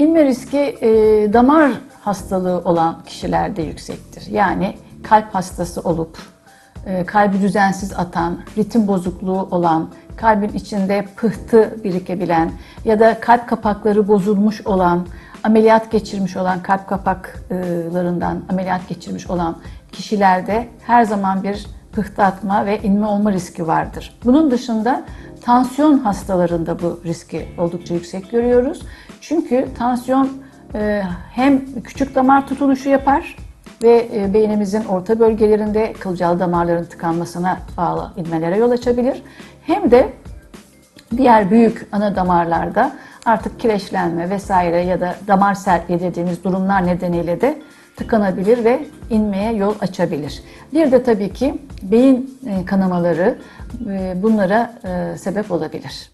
İnme riski e, damar hastalığı olan kişilerde yüksektir. Yani kalp hastası olup e, kalbi düzensiz atan, ritim bozukluğu olan, kalbin içinde pıhtı birikebilen ya da kalp kapakları bozulmuş olan, ameliyat geçirmiş olan kalp kapaklarından ameliyat geçirmiş olan kişilerde her zaman bir pıhtı atma ve inme olma riski vardır. Bunun dışında tansiyon hastalarında bu riski oldukça yüksek görüyoruz. Çünkü tansiyon e, hem küçük damar tutuluşu yapar ve e, beynimizin orta bölgelerinde kılcal damarların tıkanmasına bağlı inmelere yol açabilir. Hem de diğer büyük ana damarlarda artık kireçlenme vesaire ya da damar sertliği dediğimiz durumlar nedeniyle de tıkanabilir ve inmeye yol açabilir. Bir de tabii ki beyin e, kanamaları e, bunlara e, sebep olabilir.